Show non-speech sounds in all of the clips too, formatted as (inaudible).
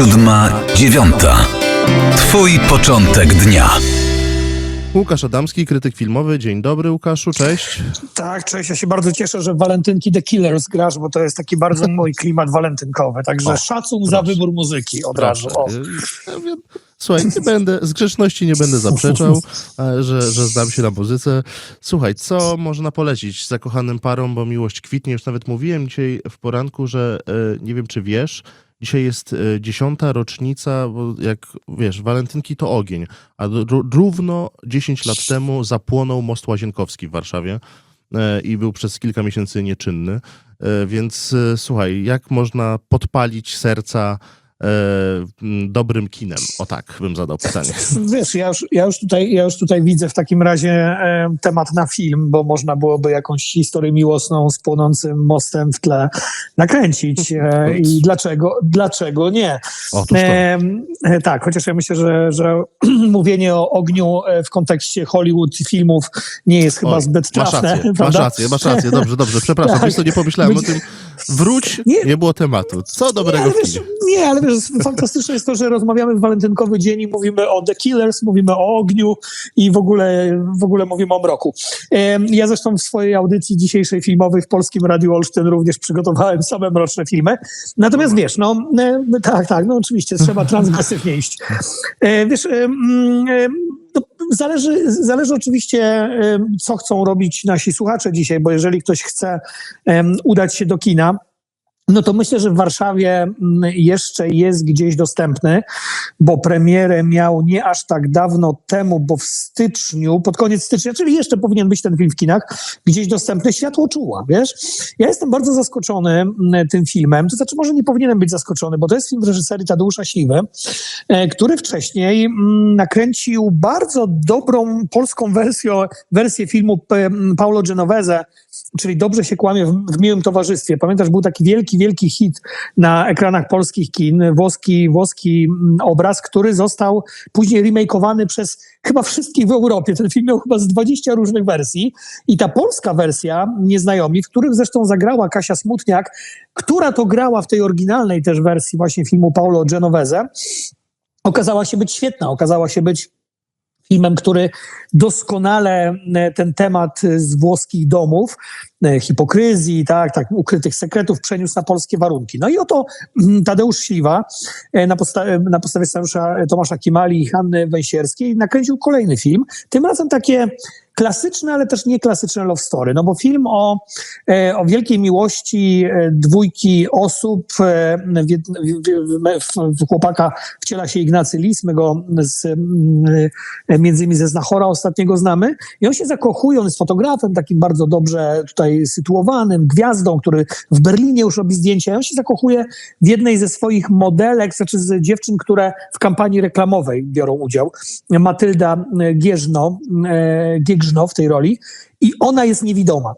siódma, dziewiąta. Twój początek dnia. Łukasz Adamski, krytyk filmowy. Dzień dobry, Łukaszu, cześć. Tak, cześć. Ja się bardzo cieszę, że w walentynki The Killers grasz, bo to jest taki bardzo (laughs) mój klimat walentynkowy. Także O, szacun za wybór muzyki od razu. Słuchaj, nie będę, z grzeczności nie będę zaprzeczał, (laughs) e, że, że znam się na muzyce. Słuchaj, co można polecić zakochanym parom, bo miłość kwitnie. Już nawet mówiłem dzisiaj w poranku, że e, nie wiem, czy wiesz, dzisiaj jest e, dziesiąta rocznica, bo jak wiesz, walentynki to ogień, a równo 10 lat temu zapłonął most Łazienkowski w Warszawie e, i był przez kilka miesięcy nieczynny. E, Więc słuchaj, jak można podpalić serca dobrym kinem? O tak bym zadał pytanie. Wiesz, ja już, ja, już tutaj, ja już tutaj widzę w takim razie e, temat na film, bo można byłoby jakąś historię miłosną z płonącym mostem w tle nakręcić. E, I dlaczego, dlaczego nie? E, e, tak, chociaż ja myślę, że, że (clears throat) mówienie o ogniu e, w kontekście Hollywood filmów nie jest chyba Oj, zbyt masz trafne. rację, masz rację, masz rację, dobrze, dobrze, przepraszam, (laughs) Tak. nie pomyślałem o tym. Wróć, nie, Nie. było tematu. Co Nie, dobrego ale w wiesz, kinie? nie, ale wiesz, fantastyczne jest to, że rozmawiamy w walentynkowy dzień i mówimy o The Killers, mówimy o ogniu i w ogóle, w ogóle mówimy o mroku. Ja zresztą w swojej audycji dzisiejszej filmowej w Polskim Radiu Olsztyn również przygotowałem same mroczne filmy. Natomiast wiesz, no e, tak, tak, no oczywiście trzeba transgresywnie iść. E, Wiesz, em, no, zależy, zależy oczywiście, co chcą robić nasi słuchacze dzisiaj, bo jeżeli ktoś chce udać się do kina, no to myślę, że w Warszawie mm, jeszcze jest gdzieś dostępny, bo premierę miał nie aż tak dawno temu, bo w styczniu, pod koniec stycznia, czyli jeszcze powinien być ten film w kinach, gdzieś dostępny Światło czuła, wiesz? Ja jestem bardzo zaskoczony mm, tym filmem, to znaczy może nie powinienem być zaskoczony, bo to jest film reżyserii Tadeusza Śliwy, e, który wcześniej mm, nakręcił bardzo dobrą polską wersję, wersję filmu P- Paulo Genovese, czyli Dobrze się kłamie w, w miłym towarzystwie. Pamiętasz, był taki wielki, wielki hit na ekranach polskich kin, włoski, włoski mm, obraz, który został później remakeowany przez chyba wszystkich w Europie. Ten film miał chyba z 20 różnych wersji i ta polska wersja, Nieznajomi, w którym zresztą zagrała Kasia Smutniak, która to grała w tej oryginalnej też wersji właśnie filmu Paulo Genovese, okazała się być świetna, okazała się być filmem, który doskonale e, ten temat e, z włoskich domów, e, hipokryzji, tak, tak, ukrytych sekretów przeniósł na polskie warunki. No i oto mm, Tadeusz Śliwa na, na podstawie scenariusza Tomasza Kimali i Hanny Węsierskiej nakręcił kolejny film, tym razem takie klasyczne, ale też nieklasyczne love story, no bo film o, e, o wielkiej miłości e, dwójki osób, e, w, w, w, chłopaka wciela się Ignacy Lis, my go z, między innymi ze Znachora ostatniego znamy. I on się zakochuje, on jest fotografem takim bardzo dobrze tutaj sytuowanym, gwiazdą, który w Berlinie już robi zdjęcia, on się zakochuje w jednej ze swoich modelek, znaczy z dziewczyn, które w kampanii reklamowej biorą udział, Matylda Gieżno, w tej roli i ona jest niewidoma.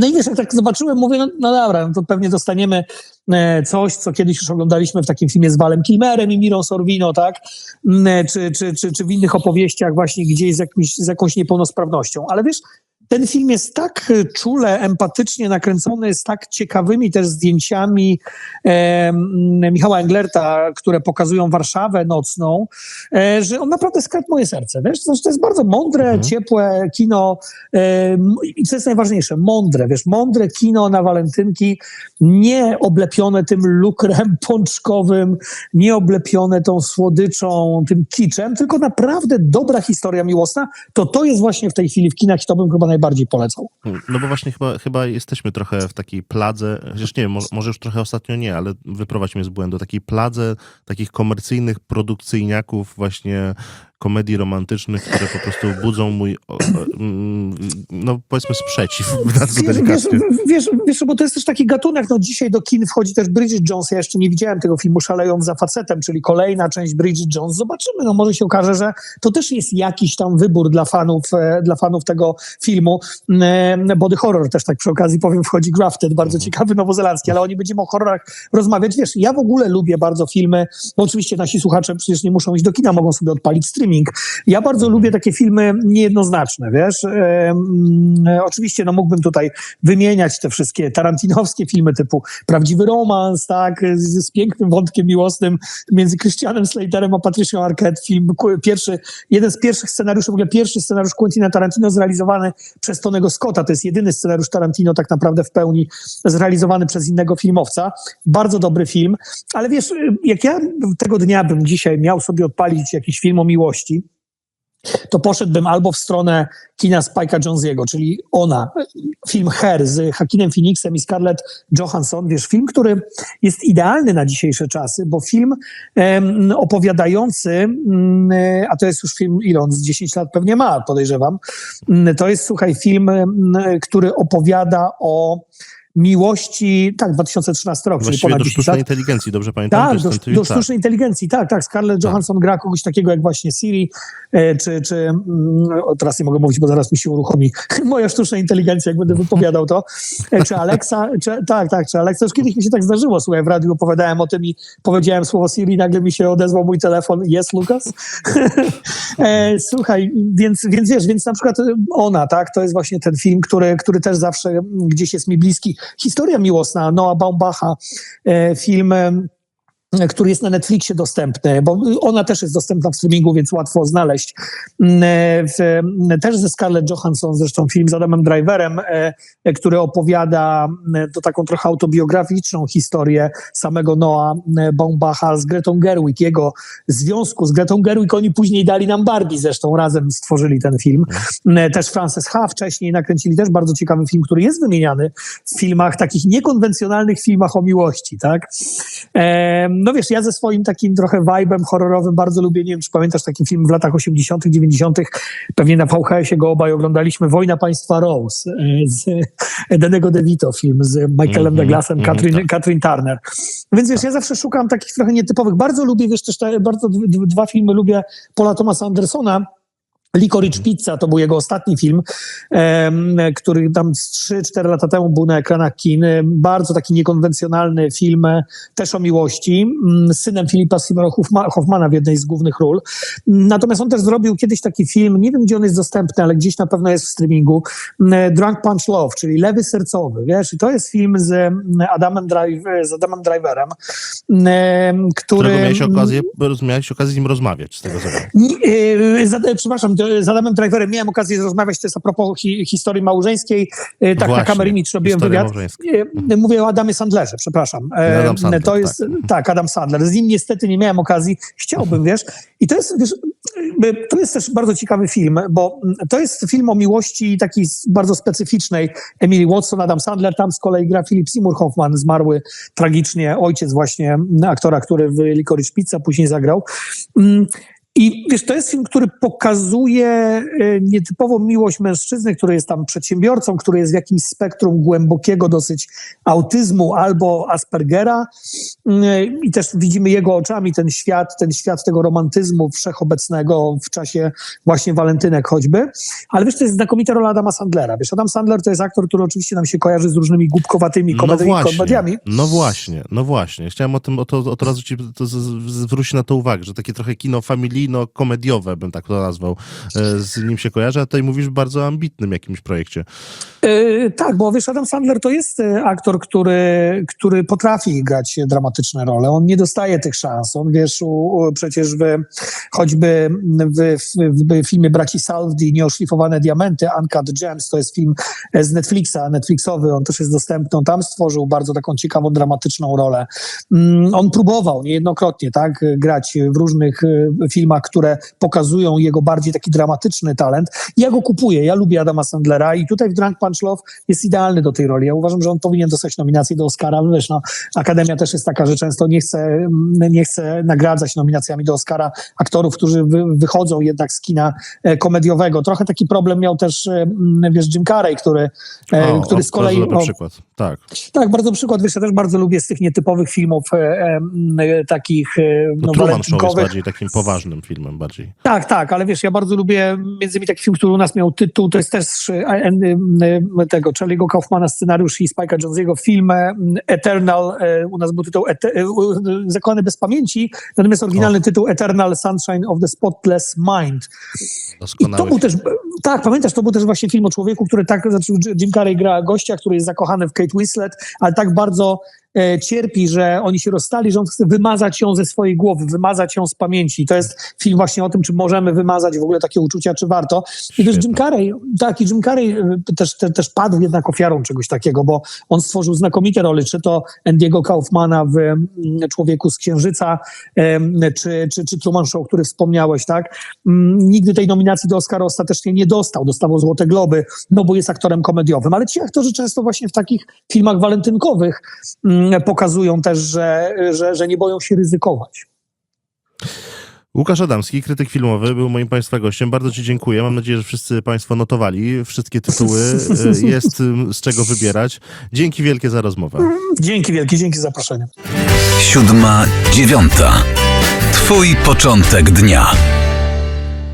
No i wiesz, jak tak zobaczyłem, mówię, no, no dobra, no to pewnie dostaniemy e, coś, co kiedyś już oglądaliśmy w takim filmie z Walem Kilmerem i Mirą Sorvino, tak? Mm, e, Czy, czy, czy, czy w innych opowieściach właśnie gdzieś z, jakimś, z jakąś niepełnosprawnością. Ale wiesz, ten film jest tak e, czule, empatycznie nakręcony, z tak ciekawymi też zdjęciami e, Michała Englerta, które pokazują Warszawę nocną, e, że on naprawdę skradł moje serce. Wiesz, to, znaczy, to jest bardzo mądre, ciepłe kino e, i co jest najważniejsze, mądre, wiesz, mądre kino na walentynki, nie oblepione tym lukrem (laughs) pączkowym, nie oblepione tą słodyczą, tym kiczem, tylko naprawdę dobra historia miłosna, to to jest właśnie w tej chwili w kinach i to bym chyba najbardziej polecał. No bo właśnie chyba, chyba jesteśmy trochę w takiej pladze, chociaż nie wiem, może, może już trochę ostatnio nie, ale wyprowadź mnie z błędu, takiej pladze takich komercyjnych produkcyjniaków właśnie komedii romantycznych, które po prostu budzą mój, o, o, mm, no powiedzmy sprzeciw, bardzo Wiesz, wiesz, wiesz, wiesz, bo to jest też taki gatunek, no dzisiaj do kin wchodzi też Bridget Jones, ja jeszcze nie widziałem tego filmu Szaleją za facetem, czyli kolejna część Bridget Jones, zobaczymy, no może się okaże, że to też jest jakiś tam wybór dla fanów, e, dla fanów tego filmu. E, Body horror też tak przy okazji powiem, wchodzi Grafted, bardzo ciekawy nowozelandzki, ale o nim będziemy o horrorach rozmawiać. Wiesz, ja w ogóle lubię bardzo filmy, no oczywiście nasi słuchacze przecież nie muszą iść do kina, mogą sobie odpalić streama, Ja bardzo lubię takie filmy niejednoznaczne, wiesz. Em, oczywiście, no mógłbym tutaj wymieniać te wszystkie tarantinowskie filmy typu Prawdziwy Romans, tak, z, z pięknym wątkiem miłosnym między Christianem Slaterem a Patricią Arquette. Film, pierwszy, jeden z pierwszych scenariuszy, w ogóle pierwszy scenariusz Quentina Tarantino zrealizowany przez Tonego Scotta. To jest jedyny scenariusz Tarantino tak naprawdę w pełni zrealizowany przez innego filmowca. Bardzo dobry film, ale wiesz, jak ja tego dnia bym dzisiaj miał sobie odpalić jakiś film o miłości, to poszedłbym albo w stronę kina Spike'a Jonesiego, czyli Ona, film Her z Hakinem Phoenixem i Scarlett Johansson. Wiesz, film, który jest idealny na dzisiejsze czasy, bo film em, opowiadający, mm, e, a to jest już film, ile on z 10 lat pewnie ma, podejrzewam, Mm, to jest, słuchaj, film, mm, który opowiada o miłości, tak, 2013 rok, czyli Właściwie ponad do 10 sztucznej lat. inteligencji, dobrze pamiętam? Tak, do, ten do tak. sztucznej inteligencji, tak, tak. Scarlett Johansson gra kogoś takiego jak właśnie Siri, e, czy, czy mm, o, teraz nie mogę mówić, bo zaraz mi się uruchomi (laughs) moja sztuczna inteligencja, jak będę wypowiadał to, e, czy Alexa, czy, tak, tak, czy Alexa, już kiedyś mi się tak zdarzyło, słuchaj, w radiu opowiadałem o tym i powiedziałem słowo Siri, nagle mi się odezwał mój telefon, jest Lukas? (laughs) e, słuchaj, więc, więc wiesz, więc na przykład ona, tak, to jest właśnie ten film, który, który też zawsze gdzieś jest mi bliski. Historia miłosna Noah Baumbacha, e, film który jest na Netflixie dostępny, bo ona też jest dostępna w streamingu, więc łatwo znaleźć. Mm, e, W, m, też ze Scarlett Johansson, zresztą film z Adamem Driverem, e, e, który opowiada m, to taką trochę autobiograficzną historię samego Noah m, Baumbacha z Gretą Gerwig, jego związku z Gretą Gerwig. Oni później dali nam Barbie, zresztą razem stworzyli ten film. Też Frances Ha wcześniej nakręcili też bardzo ciekawy film, który jest wymieniany w filmach, takich niekonwencjonalnych filmach o miłości, tak? Em, No wiesz, ja ze swoim takim trochę vibe'em horrorowym bardzo lubię, nie wiem, czy pamiętasz taki film w latach 80., 90., pewnie na VHS-ie go obaj oglądaliśmy, Wojna Państwa Rose e, z Danego DeVito, film z Michaelem Mhm, Douglasem, mhm, Katrin, tak. Katrin Turner. Więc wiesz, ja zawsze szukam takich trochę nietypowych. Bardzo lubię, wiesz, też te, bardzo d- d- dwa filmy lubię Paula Thomasa Andersona, Licorice Pizza to był jego ostatni film, który tam z 3-4 lata temu był na ekranach kin. Bardzo taki niekonwencjonalny film, e, też o miłości, mm, z synem Filipa Seymoura Hoffma- Hoffmana w jednej z głównych ról. Natomiast on też zrobił kiedyś taki film, nie wiem gdzie on jest dostępny, ale gdzieś na pewno jest w streamingu, mm, Drunk Punch Love, czyli Lewy Sercowy, wiesz, i to jest film z mm, Adamem, Drive, z Adamem Driverem, mm, który... Którego miałeś okazję, miałeś okazję z nim rozmawiać, z tego co wiem. E, przepraszam, to z Adamem Driverem miałem okazję rozmawiać, to jest a propos hi, historii małżeńskiej. E, Tak, na Właśnie, kamerę Image robiłem wywiad. E, Mówię o Adamie Sandlerze, przepraszam. Adam Sandler, to jest, tak. tak. Adam Sandler. Z nim niestety nie miałem okazji. Chciałbym, wiesz. I to jest, wiesz, to jest też bardzo ciekawy film, bo to jest film o miłości takiej bardzo specyficznej. Emily Watson, Adam Sandler, tam z kolei gra Philip Seymour Hoffman, zmarły tragicznie ojciec właśnie m, aktora, który w Licorice Pizza później zagrał. I wiesz, to jest film, który pokazuje e, nietypową miłość mężczyzny, który jest tam przedsiębiorcą, który jest w jakimś spektrum głębokiego dosyć autyzmu albo Aspergera. Mm, I też widzimy jego oczami ten świat, ten świat tego romantyzmu wszechobecnego w czasie właśnie walentynek choćby. Ale wiesz, to jest znakomita rola Adama Sandlera. Wiesz, Adam Sandler to jest aktor, który oczywiście nam się kojarzy z różnymi głupkowatymi No komediami. no właśnie, no właśnie. Chciałem o tym, o to, o to zwrócić na to uwagę, że takie trochę kino familijno-komediowe, bym tak to nazwał, e, z nim się kojarzy, a tutaj mówisz w bardzo ambitnym jakimś projekcie. Yy, tak, bo wiesz, Adam Sandler to jest e, aktor, który, który potrafi grać dramatyczne role. On nie dostaje tych szans. On wiesz, u, u, przecież w, choćby w, w, w filmie Braci Saldi Nieoszlifowane Diamenty, Uncut Gems, to jest film z Netflixa, Netflixowy, on też jest dostępny. On tam stworzył bardzo taką ciekawą, dramatyczną rolę. Mm, On próbował niejednokrotnie tak, grać w różnych e, filmach, które pokazują jego bardziej taki dramatyczny talent. Ja go kupuję, ja lubię Adama Sandlera i tutaj w Drunk Punch Love jest idealny do tej roli. Ja uważam, że on powinien dostać nominację do Oscara. Wiesz, no, Akademia też jest taka, że często nie chce, mm, nie chce nagradzać nominacjami do Oscara aktorów, którzy wy, wychodzą jednak z kina e, komediowego. Trochę taki problem miał też, e, mm, wiesz, Jim Carrey, który, e, O, który z kolei... bardzo dobry o, przykład, tak. tak, bardzo przykład, wiesz, ja też bardzo lubię z tych nietypowych filmów e, e, takich No, no, Truman Show jest bardziej takim poważnym filmem bardziej. Tak, tak, ale wiesz, ja bardzo lubię między innymi taki film, który u nas miał tytuł, to jest też e, e, e, tego Charlie'ego Kaufmana scenariusz i Spike'a Jonze'ego film Eternal, u nas był tytuł Zakochany bez pamięci, natomiast oryginalny tytuł Eternal Sunshine of the Spotless Mind. I Doskonały. to był też, tak, pamiętasz, to był też właśnie film o człowieku, który tak, znaczy Jim Carrey gra gościa, który jest zakochany w Kate Winslet, ale tak bardzo cierpi, że oni się rozstali, że on chce wymazać ją ze swojej głowy, wymazać ją z pamięci. I to jest film właśnie o tym, czy możemy wymazać w ogóle takie uczucia, czy warto. I też Jim. Carrey, tak, i Jim Carrey e, też, te, też padł jednak ofiarą czegoś takiego, bo on stworzył znakomite role, czy to Andiego Kaufmana w mm, Człowieku z Księżyca, czy, czy, czy Truman Show, o których wspomniałeś, tak? Mm, Nigdy tej nominacji do Oscara ostatecznie nie dostał, dostawał Złote Globy, no bo jest aktorem komediowym, ale ci aktorzy często właśnie w takich filmach walentynkowych mm, pokazują też, że, że, że nie boją się ryzykować. Łukasz Adamski, krytyk filmowy, był moim Państwa gościem. Bardzo Ci dziękuję. Mam nadzieję, że wszyscy Państwo notowali wszystkie tytuły. E, Jest z czego wybierać. Dzięki wielkie za rozmowę. Dzięki wielkie, dzięki za zaproszenie. Siódma, dziewiąta. Twój początek dnia.